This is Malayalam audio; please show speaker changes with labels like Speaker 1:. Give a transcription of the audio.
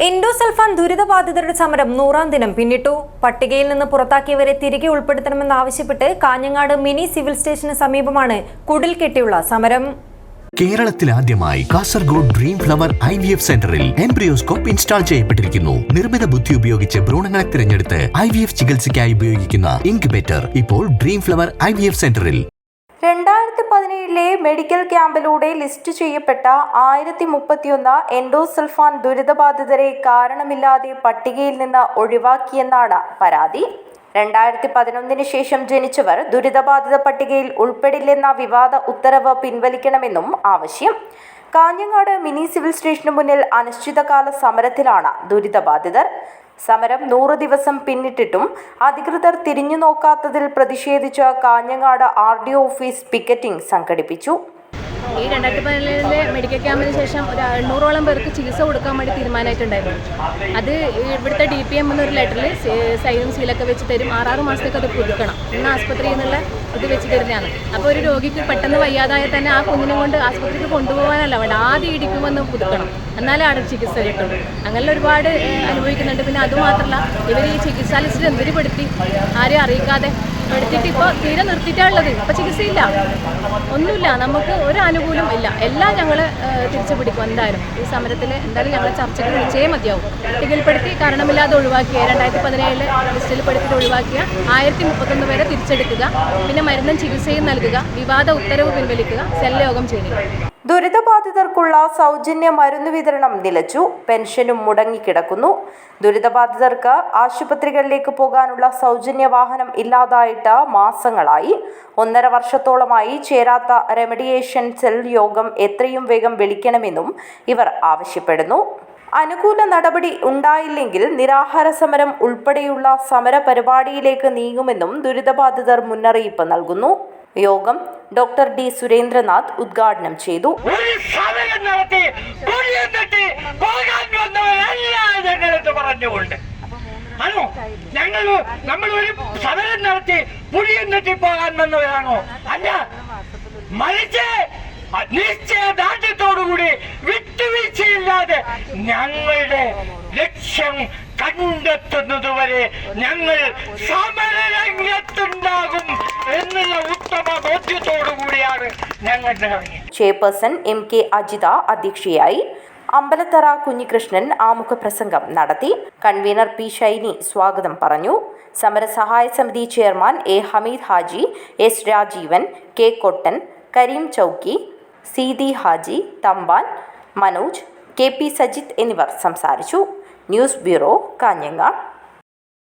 Speaker 1: എൻഡോസൾഫാൻ ദുരിതബാധിതരുടെ സമരം നൂറാം ദിനം പിന്നിട്ടു. പട്ടികയിൽ നിന്ന് പുറത്താക്കിയവരെ തിരികെ ഉൾപ്പെടുത്തണമെന്നാവശ്യപ്പെട്ട് കാഞ്ഞങ്ങാട് മിനി സിവിൽ സ്റ്റേഷന് സമീപമാണ് കുടിൽ കെട്ടിയുള്ള സമരം.
Speaker 2: കേരളത്തിൽ ആദ്യമായി Kasaragod dream flower I V F സെന്ററിൽ എംബ്രിയോസ്കോപ്പ് ഇൻസ്റ്റാൾ ചെയ്യപ്പെട്ടിരിക്കുന്നു. നിർമ്മിത ബുദ്ധി ഉപയോഗിച്ച് ഭ്രൂണങ്ങളെ തിരഞ്ഞെടുത്ത് ഐ വി എഫ് ചികിത്സയ്ക്കായി ഉപയോഗിക്കുന്ന ഇൻക്യുബേറ്റർ ഇപ്പോൾ dream flower I V F സെന്ററിൽ.
Speaker 3: രണ്ടായിരത്തി പതിനേഴിലെ മെഡിക്കൽ ക്യാമ്പിലൂടെ ലിസ്റ്റ് ചെയ്യപ്പെട്ട ആയിരത്തി മുപ്പത്തിയൊന്ന് എൻഡോസൾഫാൻ ദുരിതബാധിതരെ കാരണമില്ലാതെ പട്ടികയിൽ നിന്ന് ഒഴിവാക്കിയെന്നാണ് പരാതി. രണ്ടായിരത്തി പതിനൊന്നിന് ശേഷം ജനിച്ചവർ ദുരിതബാധിത പട്ടികയിൽ ഉൾപ്പെടില്ലെന്ന വിവാദ ഉത്തരവ് പിൻവലിക്കണമെന്നും ആവശ്യം. കാഞ്ഞങ്ങാട് മിനി സിവിൽ സ്റ്റേഷന് മുന്നിൽ അനിശ്ചിതകാല സമരത്തിലാണ് ദുരിതബാധിതർ. സമരം നൂറ് ദിവസം പിന്നിട്ടിട്ടും അധികൃതർ തിരിഞ്ഞു നോക്കാത്തതിൽ പ്രതിഷേധിച്ച് Kanhangad R D office picketing സംഘടിപ്പിച്ചു.
Speaker 4: ഈ രണ്ടായിരത്തി പതിനേഴിലെ മെഡിക്കൽ ക്യാമ്പിന് ശേഷം ഒരു എണ്ണൂറോളം പേർക്ക് ചികിത്സ കൊടുക്കാൻ വേണ്ടി തീരുമാനമായിട്ടുണ്ടായിരുന്നു. അത് ഇവിടുത്തെ ഡി പി എം എന്നൊരു ലെറ്ററിൽ സൈനും സീലൊക്കെ വെച്ച് തരും. ആറാറ് മാസത്തേക്ക് അത് പുതുക്കണം. ഇന്ന് ആസ്പത്രിയിൽ നിന്നുള്ള ഇത് വെച്ച് തരുന്നതാണ്. അപ്പോൾ ഒരു രോഗിക്ക് പെട്ടെന്ന് വയ്യാതായ തന്നെ ആ കുഞ്ഞിനെ കൊണ്ട് ആസ്പത്രിക്ക് കൊണ്ടുപോകാനല്ല വേണ്ട ആദ്യം ഇടിക്കുമെന്ന് പുതുക്കണം. എന്നാലേ അവിടെ ചികിത്സ കിട്ടും അങ്ങനെ ഒരുപാട് അനുഭവിക്കുന്നുണ്ട്. പിന്നെ അതുമാത്രമല്ല ഇവർ ഈ ചികിത്സാ ലിസ്റ്റിൽ എന്തിരിപ്പെടുത്തി ആരെയും അറിയിക്കാതെ എടുത്തിട്ട് ഇപ്പോൾ തീരെ നിർത്തിയിട്ടുള്ളത് ഇപ്പോൾ ചികിത്സയില്ല. ഒന്നുമില്ല. നമുക്ക് ഒരു അനുകൂലം ഇല്ല. എല്ലാം ഞങ്ങൾ തിരിച്ചു പിടിക്കും എന്തായാലും. ഈ സമരത്തിൽ എന്തായാലും ഞങ്ങൾ ചർച്ചകൾ വിളിച്ചേ മതിയാവും. പട്ടികയിൽപ്പെടുത്തി കാരണമില്ലാതെ ഒഴിവാക്കിയ രണ്ടായിരത്തി പതിനേഴിൽ ലിസ്റ്റിൽ പെടുത്തിട്ട് ഒഴിവാക്കിയ ആയിരത്തി മുപ്പത്തൊന്ന് പേരെ തിരിച്ചെടുക്കുക. പിന്നെ മരുന്നും ചികിത്സയും നൽകുക. വിവാദ ഉത്തരവ് പിൻവലിക്കുക. സെല്ലോകം ചെയ്യുക.
Speaker 3: ദുരിതബാധിതർക്കുള്ള സൗജന്യ മരുന്ന് വിതരണം നിലച്ചു. പെൻഷനും മുടങ്ങിക്കിടക്കുന്നു. ദുരിതബാധിതർക്ക് ആശുപത്രികളിലേക്ക് പോകാനുള്ള സൗജന്യ വാഹനം ഇല്ലാതായിട്ട് മാസങ്ങളായി. ഒന്നര വർഷത്തോളമായി ചേരാത്ത റെമഡിയേഷൻ സെൽ യോഗം എത്രയും വേഗം വിളിക്കണമെന്നും ഇവർ ആവശ്യപ്പെടുന്നു. അനുകൂല നടപടി ഉണ്ടായില്ലെങ്കിൽ നിരാഹാര സമരം ഉൾപ്പെടെയുള്ള സമര പരിപാടിയിലേക്ക് നീങ്ങുമെന്നും ദുരിതബാധിതർ മുന്നറിയിപ്പ് നൽകുന്നു. യോഗം ഡോക്ടർ ഡി സുരേന്ദ്രനാഥ് ഉദ്ഘാടനം ചെയ്തു.
Speaker 5: സമരം പറഞ്ഞുകൊണ്ട് ആണോ ഞങ്ങൾ നമ്മൾ ഒരു സമരം നടത്തി പുഴിയെന്നിട്ട് പോകാൻ വന്നവരാണോ? അല്ല മറിച്ച് നിശ്ചയദാർഢ്യത്തോടുകൂടി വിട്ടുവീഴ്ചയില്ലാതെ ഞങ്ങളുടെ ലക്ഷ്യം കണ്ടെത്തുന്നതുവരെ ഞങ്ങൾ സമരരംഗത്തുണ്ടാകും
Speaker 3: ചെയർപേഴ്സൺ എം കെ അജിത അധ്യക്ഷയായി അമ്പലത്തറ കുഞ്ഞികൃഷ്ണൻ ആമുഖ പ്രസംഗം നടത്തി കൺവീനർ പി ഷൈനി സ്വാഗതം പറഞ്ഞു. സമരസഹായ സമിതി chairman A Hameed Haji S Rajeevan K Kottan Kareem Chowki Seethi Haji Thampan Manoj K P Sajith എന്നിവർ സംസാരിച്ചു. News bureau Kanhangad.